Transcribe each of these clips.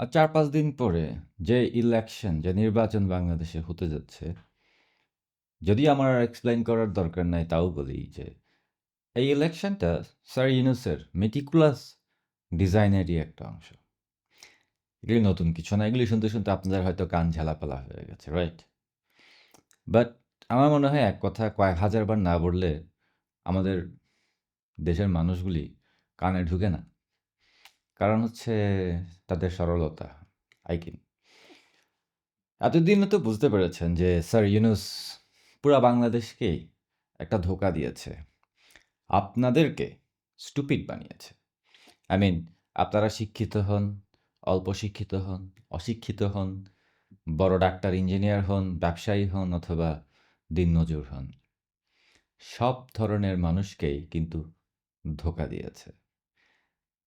আর ৪-৫ দিন পরে যে ইলেকশন, যে নির্বাচন বাংলাদেশে হতে যাচ্ছে যদি আমার আর এক্সপ্লেইন করার দরকার নাই তাও বলি যে এই ইলেকশনটা স্যার ইউনুসের মেটিকুলাস ডিজাইনেরই একটা অংশ। এগুলি নতুন কিছু না। এগুলি শুনতে, শুনতে আপনাদের হয়তো কান ঝালাপালা হয়ে গেছে, রাইট? বাট আমার মনে হয় এক কথা কয়েক হাজার বার না বললে আমাদের দেশের মানুষগুলি কানে ঢুকে না। কারণ হচ্ছে তাদের সরলতা, আই থিংক। এতদিনে তো বুঝতে পেরেছেন যে স্যার ইউনুস পুরা বাংলাদেশকেই একটা ধোঁকা দিয়েছে। আপনাদেরকে স্টুপিড বানিয়েছে। আই মিন আপনারা শিক্ষিত হন, অল্প শিক্ষিত হন, অশিক্ষিত হন, বড় ডাক্তার, ইঞ্জিনিয়ার হন, ব্যবসায়ী হন অথবা দিনমজুর হন। সব ধরনের মানুষকেই কিন্তু ধোকা দিয়েছে।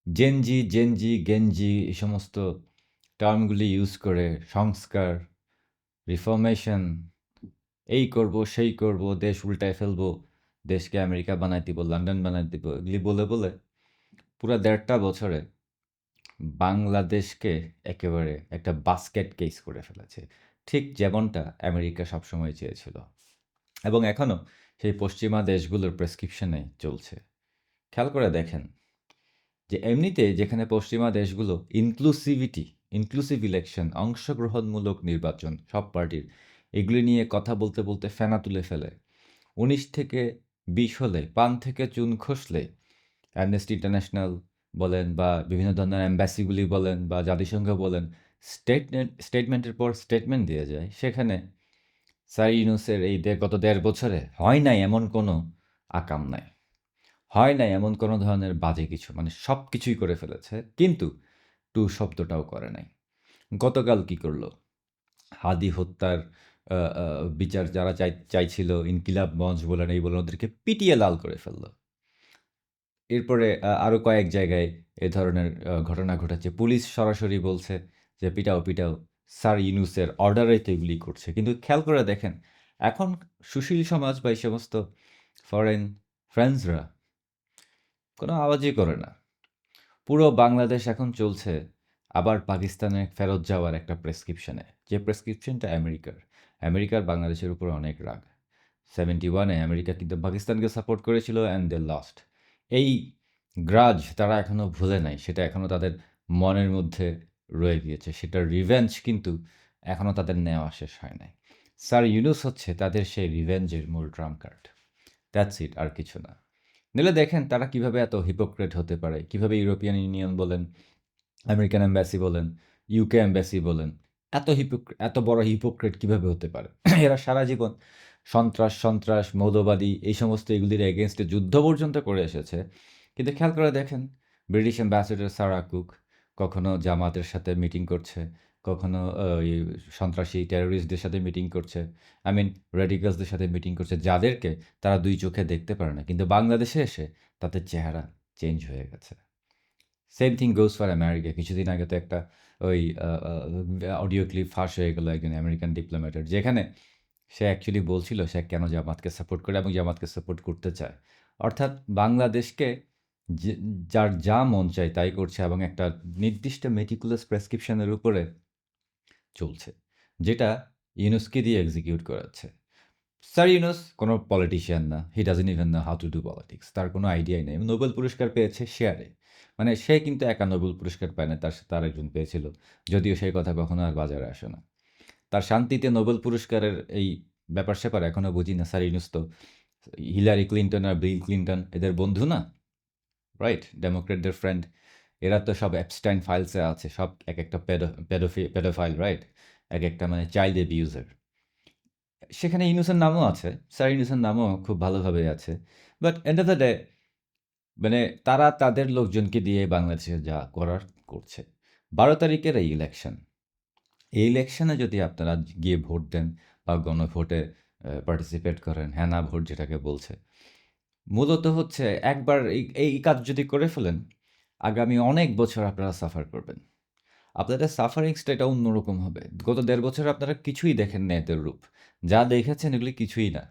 জেনজি, জেনজি, গেঞ্জি এই সমস্ত টার্মগুলি ইউজ করে সংস্কার, রিফর্মেশন, এই করব, সেই করব, দেশ উল্টায় ফেলব, দেশকে আমেরিকা বানায় দিব, লন্ডন বানায় দিব, এগুলি বলে, বলে পুরো দেড়টা বছরে বাংলাদেশকে একেবারে একটা বাস্কেট কেস করে ফেলেছে। ঠিক যেমনটা আমেরিকা সবসময় চেয়েছিল। এবং এখনও সেই পশ্চিমা দেশগুলোর প্রেসক্রিপশনে চলছে। খেয়াল করে দেখেন যে এমনিতে যেখানে পশ্চিমা দেশগুলো ইনক্লুসিভিটি, ইনক্লুসিভ ইলেকশন, অংশগ্রহণমূলক নির্বাচন সব পার্টির এগুলি নিয়ে কথা বলতে, বলতে ফেনা তুলে ফেলে। ১৯ থেকে ২০ হলে পান থেকে চুন খসলে অ্যামনেস্টি ইন্টারন্যাশনাল বলেন বা বিভিন্ন ধরনের এম্বাসিগুলি বলেন বা জাতিসংঘ বলেন স্টেটমেন্ট স্টেটমেন্টের পর স্টেটমেন্ট দিয়ে যায়। সেখানে স্যার ইউনূসের এই গত দেড় বছরে হয় নাই এমন কোনো আকাম নাই। হয় নাই এমন কোনো ধরনের বাজে কিছু। মানে সব কিছুই করে ফেলেছে। কিন্তু টু শব্দটাও করে নাই। গতকাল কি করল হাদি হত্যার বিচার যারা চাই চাইছিল ইনকিলাব মঞ্চ বলেন, এই বলেন ওদেরকে পিটিয়ে লাল করে ফেলল এরপরে আরও কয়েক জায়গায় এ ধরনের ঘটনা ঘটেছে। পুলিশ সরাসরি বলছে যে পিটাও, পিটাও। স্যার ইউনুসের অর্ডারে তো এগুলি করছে। কিন্তু খেয়াল করে দেখেন এখন সুশীল সমাজ বা এই সমস্ত ফরেন ফ্রেন্ডসরা কোনো আওয়াজই করে না। পুরো বাংলাদেশ এখন চলছে আবার পাকিস্তানে ফেরত যাওয়ার একটা প্রেসক্রিপশনে। যে প্রেসক্রিপশনটা আমেরিকার। আমেরিকার বাংলাদেশের উপর অনেক রাগ। সেভেন্টি ওয়ানে আমেরিকা কিন্তু পাকিস্তানকে সাপোর্ট করেছিল অ্যান্ড দে লস্ট। এই গ্রাজ তারা এখনও ভুলে নাই। সেটা এখনও তাদের মনের মধ্যে রয়ে গিয়েছে। সেটার রিভেঞ্জ কিন্তু এখনও তাদের নেওয়া শেষ হয় নাই। স্যার ইউনূস হচ্ছে তাদের সেই রিভেঞ্জের মূল ট্রাম্প কার্ড। দ্যাটস ইট আর কিছু না। নইলে দেখেন তারা কীভাবে এত হিপোক্রেট হতে পারে। কীভাবে ইউরোপিয়ান ইউনিয়ন বলেন, আমেরিকান এম্বাসি বলেন, ইউকে অ্যাম্বাসি বলেন। এত হিপোক্রে এত বড় হিপোক্রেট কীভাবে হতে পারে? এরা সারা জীবন সন্ত্রাস, সন্ত্রাস, মৌলবাদী এই সমস্ত এগুলির এগেইনস্টে যুদ্ধ পর্যন্ত করে এসেছে। কিন্তু খেয়াল করে দেখেন ব্রিটিশ অ্যাম্বাসেডর সারাহ কুক কখনো জামাতের সাথে মিটিং করছে, কখনো ওই সন্ত্রাসী টেররিস্টদের সাথে মিটিং করছে। আই মিন রেডিক্যালসদের সাথে মিটিং করছে যাদেরকে তারা দুই চোখে দেখতে পারে না। কিন্তু বাংলাদেশে এসে তাদের চেহারা চেঞ্জ হয়ে গেছে। Same thing goes for America. কিছুদিন আগে তো একটা ওই অডিও ক্লিপ ফাঁস হয়ে গেলো একজন আমেরিকান ডিপ্লোম্যাটের। যেখানে সে অ্যাকচুয়ালি বলছিল সে কেন জামাতকে সাপোর্ট করে এবং জামাতকে সাপোর্ট করতে চায়। অর্থাৎ বাংলাদেশকে যার যা মন চায় তাই করছে এবং একটা নির্দিষ্ট মেটিকুলাস প্রেসক্রিপশনের উপরে চলছে। যেটা ইউনুসকে দিয়ে এক্সিকিউট করাচ্ছে। স্যার ইউনুস কোনো পলিটিশিয়ান না। He doesn't even know how to do politics. তার কোনো আইডিয়াই নেই। নোবেল পুরস্কার পেয়েছে শেয়ারে। মানে সে কিন্তু একা নোবেল পুরস্কার পায় না। তার সাথে আরেকজন পেয়েছিল। যদিও সেই কথা কখনো আর বাজারে আসে না। তার শান্তিতে নোবেল পুরস্কারের এই ব্যাপার-স্যাপার এখনও বুঝি না। স্যার ইউনুস তো হিলারি ক্লিনটন আর বিল ক্লিনটন এদের বন্ধু না? রাইট? ডেমোক্র্যাটদের ফ্রেন্ড। এরা তো সব অ্যাপস্টাইন ফাইলসে আছে। সব একেকটা পেডো পেডোফি পেডোফাইল রাইট? এক একটা মানে চাইল্ড অ্যাবিউজার। সেখানে ইউনূসের নামও আছে। স্যার ইউনূসের নামও খুব ভালোভাবেই আছে। But end of the day মানে তারা তাদের লোকজনকে দিয়ে বাংলাদেশে যা করার করছে। ১২ তারিখের এই ইলেকশন। এই ইলেকশনে যদি আপনারা গিয়ে ভোট দেন বা গণভোটে পার্টিসিপেট করেন, হ্যাঁ না ভোট যেটাকে বলছে। মূলত হচ্ছে একবার এই কাজ যদি করে ফেলেন, আগামী অনেক বছর আপনারা সাফার করবেন। আপনাদের সাফারিংসটা এটা অন্যরকম হবে। গত দেড় বছর আপনারা কিছুই দেখেন নাই এদের রূপ। যা দেখেছেন এগুলি কিছুই না।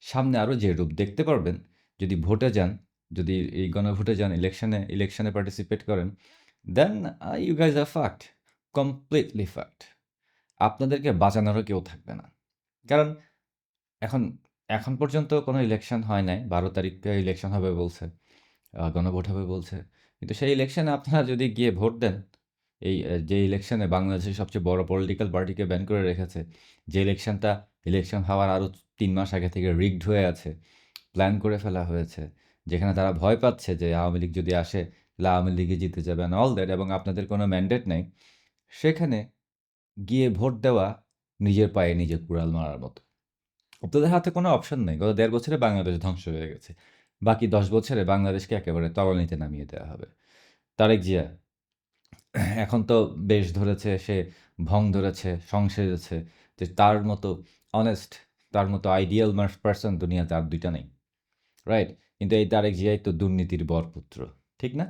সামনে আরও যে রূপ দেখতে পারবেন যদি ভোটে যান, যদি এই গণভোটে যান, ইলেকশনে ইলেকশনে পার্টিসিপেট করেন, then uh you guys are fucked. Completely fucked আপনাদেরকে বাঁচানোরও কেউ থাকবে না কারণ এখন এখন পর্যন্ত কোনো ইলেকশন হয় নাই বারো তারিখে ইলেকশন হবে বলছে গণভোট হবে বলছে কিন্তু সেই ইলেকশনে আপনারা যদি গিয়ে ভোট দেন, এই যে ইলেকশনে বাংলাদেশের সবচেয়ে বড় পলিটিক্যাল পার্টিকে ব্যান করে রেখেছে, যে ইলেকশনটা ইলেকশন হওয়ার আরও তিন মাস আগে থেকে রিগড হয়ে আছে প্ল্যান করে ফেলা হয়েছে, যেখানে তারা ভয় পাচ্ছে যে আওয়ামী লীগ যদি আসে, তাহলে আওয়ামী লীগে জিতে যাবে অল দ্যাট এবং আপনাদের কোনো ম্যান্ডেট নেই, সেখানে গিয়ে ভোট দেওয়া নিজের পায়ে নিজে কুড়াল মারার মতো। আপনাদের হাতে কোনো অপশন নেই। গত দেড় বছরে বাংলাদেশ ধ্বংস হয়ে গেছে। বাকি দশ বছরে বাংলাদেশকে একেবারে তলানিতে নামিয়ে দেওয়া হবে। তারেক জিয়া, এখন তো বেশ ধরেছে, সে ভং ধরেছে সংসেজেছে যে তার মতো অনেস্ট তার মতো আইডিয়াল পার্সন দুনিয়াতে আর দুইটা নেই রাইট কিন্তু এই তারেক জিয়াই তো দুর্নীতির বরপুত্র, ঠিক না?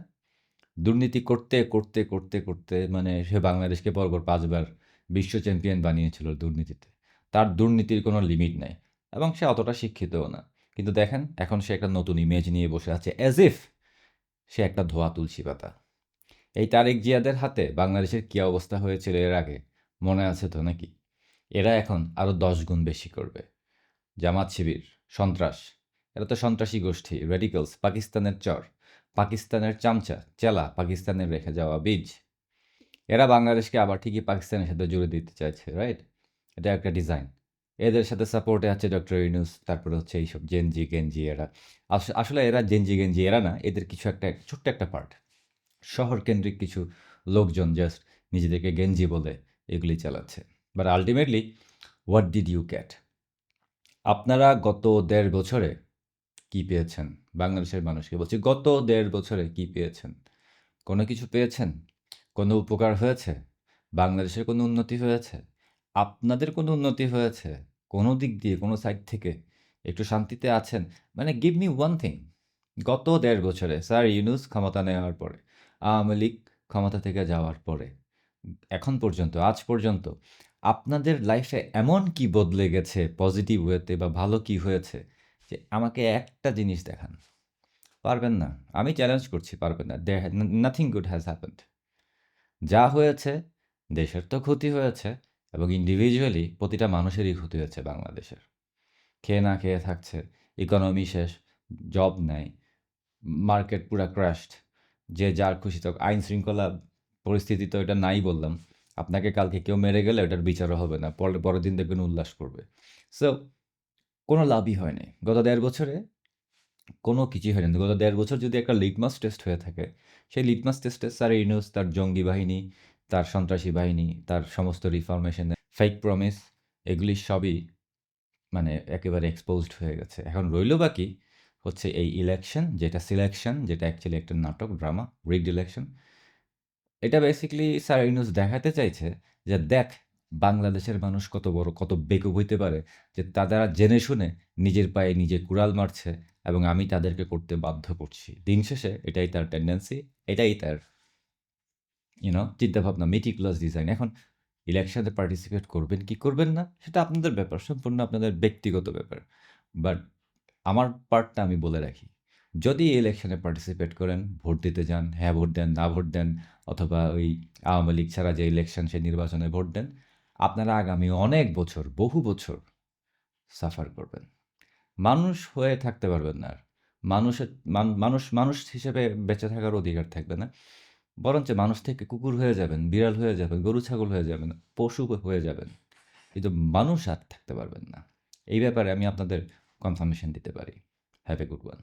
দুর্নীতি করতে করতে করতে করতে মানে সে বাংলাদেশকে পরপর পাঁচবার বিশ্ব চ্যাম্পিয়ন বানিয়েছিল দুর্নীতিতে। তার দুর্নীতির কোনো লিমিট নাই এবং সে অতটা শিক্ষিতও না। কিন্তু দেখেন, এখন সে একটা নতুন ইমেজ নিয়ে বসে আছে অ্যাজ ইফ সে একটা ধোয়া তুলসী পাতা। এই তারেক জিয়াদের হাতে বাংলাদেশের কী অবস্থা হয়েছিল এর আগে, মনে আছে তো নাকি? এরা এখন আরও দশ গুণ বেশি করবে। জামাত শিবির, সন্ত্রাস, এরা তো সন্ত্রাসী গোষ্ঠী রেডিক্যালস পাকিস্তানের চর, পাকিস্তানের চামচা, চেলা, পাকিস্তানের রেখে যাওয়া বীজ। এরা বাংলাদেশকে আবার ঠিকই পাকিস্তানের সাথে জুড়ে দিতে চাইছে রাইট এটা একটা ডিজাইন এদের সাথে সাপোর্টে আছে ডক্টর ইউনুস তারপরে হচ্ছে এইসব জেনজি গেঞ্জি এরা। আস- আসলে এরা জেনজি গেঞ্জি এরা না, এদের কিছু একটা, ছোট্ট একটা পার্ট শহর কেন্দ্রিক কিছু লোকজন জাস্ট নিজেদেরকে গেঞ্জি বলে এগুলি চালাচ্ছে। But ultimately what did you get আপনারা গত দেড় বছরে কি পেয়েছেন? বাংলাদেশের মানুষকে বলছি, গত দেড় বছরে কি পেয়েছেন? কোনো কিছু পেয়েছেন? কোনো উপকার হয়েছে? বাংলাদেশের কোনো উন্নতি হয়েছে? আপনাদের কোনো উন্নতি হয়েছে? কোনো দিক দিয়ে, কোনো সাইড থেকে একটু শান্তিতে আছেন মানে গিভ মি ওয়ান থিং গত দেড় বছরে স্যার ইউনুস ক্ষমতা নেওয়ার পরে, আওয়ামী লীগ ক্ষমতা থেকে যাওয়ার পরে, এখন পর্যন্ত, আজ পর্যন্ত, আপনাদের লাইফে এমন কি বদলে গেছে পজিটিভ ওয়েতে বা ভালো কি হয়েছে, যে আমাকে একটা জিনিস দেখান? পারবেন না। আমি চ্যালেঞ্জ করছি, পারবেন না। They nothing good has happened যা হয়েছে, দেশের তো ক্ষতি হয়েছে। এবং ইন্ডিভিজুয়ালি প্রতিটা মানুষেরই ক্ষতি হয়েছে বাংলাদেশের। খেয়ে না খেয়ে থাকছে ইকোনমি শেষ জব নেই মার্কেট পুরা ক্র্যাশড যে যার খুশি তো আইন শৃঙ্খলা পরিস্থিতি তো এটা নাই বললাম। আপনাকে কালকে কেউ মেরে গেলে ওটার বিচারও হবে না, পরে, পরের দিন দেখবেন উল্লাস করবে। সো কোনো লাভই হয়নি গত দেড় বছরে কোনো কিছুই হয়নি। গত দেড় বছর যদি একটা লিটমাস টেস্ট হয়ে থাকে, সেই লিটমাস টেস্টে স্যার ইউনুস তার জঙ্গি বাহিনী তার সন্ত্রাসী বাহিনী, তার সমস্ত রিফরমেশন ফেক প্রমিস এগুলি সবই মানে একেবারে এক্সপোজড হয়ে গেছে। এখন রইল বাকি হচ্ছে এই ইলেকশন যেটা সিলেকশন যেটা অ্যাকচুয়ালি একটা নাটক ড্রামা রিগড ইলেকশন এটা বেসিক্যালি স্যার ইউনুস দেখাতে চাইছে যে দেখ, বাংলাদেশের মানুষ কত বড়, কত বেকুব হইতে পারে যে তারা জেনে শুনে নিজের পায়ে নিজে কুড়াল মারছে এবং আমি তাদেরকে করতে বাধ্য করছি। দিন শেষে এটাই তার টেন্ডেন্সি এটাই তার ইউনো চিন্তাভাবনা মেটিকুলাস ডিজাইন এখন ইলেকশনে পার্টিসিপেট করবেন কি করবেন না, সেটা আপনাদের ব্যাপার, সম্পূর্ণ আপনাদের ব্যক্তিগত ব্যাপার। বাট আমার পার্টটা আমি বলে রাখি, যদি ইলেকশনে পার্টিসিপেট করেন, ভোট দিতে যান হ্যাঁ ভোট দেন, না ভোট দেন, অথবা ওই আওয়ামী লীগ ছাড়া যে ইলেকশন সেই নির্বাচনে ভোট দেন, আপনারা আগামী অনেক বছর, বহু বছর সাফার করবেন। মানুষ হয়ে থাকতে পারবেন না আর। মানুষের, মান- মানুষ মানুষ হিসেবে বেঁচে থাকার অধিকার থাকবে না। বরঞ্চ মানুষ থেকে কুকুর হয়ে যাবেন, বিড়াল হয়ে যাবেন, গরু, ছাগল হয়ে যাবেন, পশু হয়ে যাবেন। কিন্তু মানুষ আর থাকতে পারবেন না। এই ব্যাপারে আমি আপনাদের কনফার্মেশন দিতে পারি। Have a good one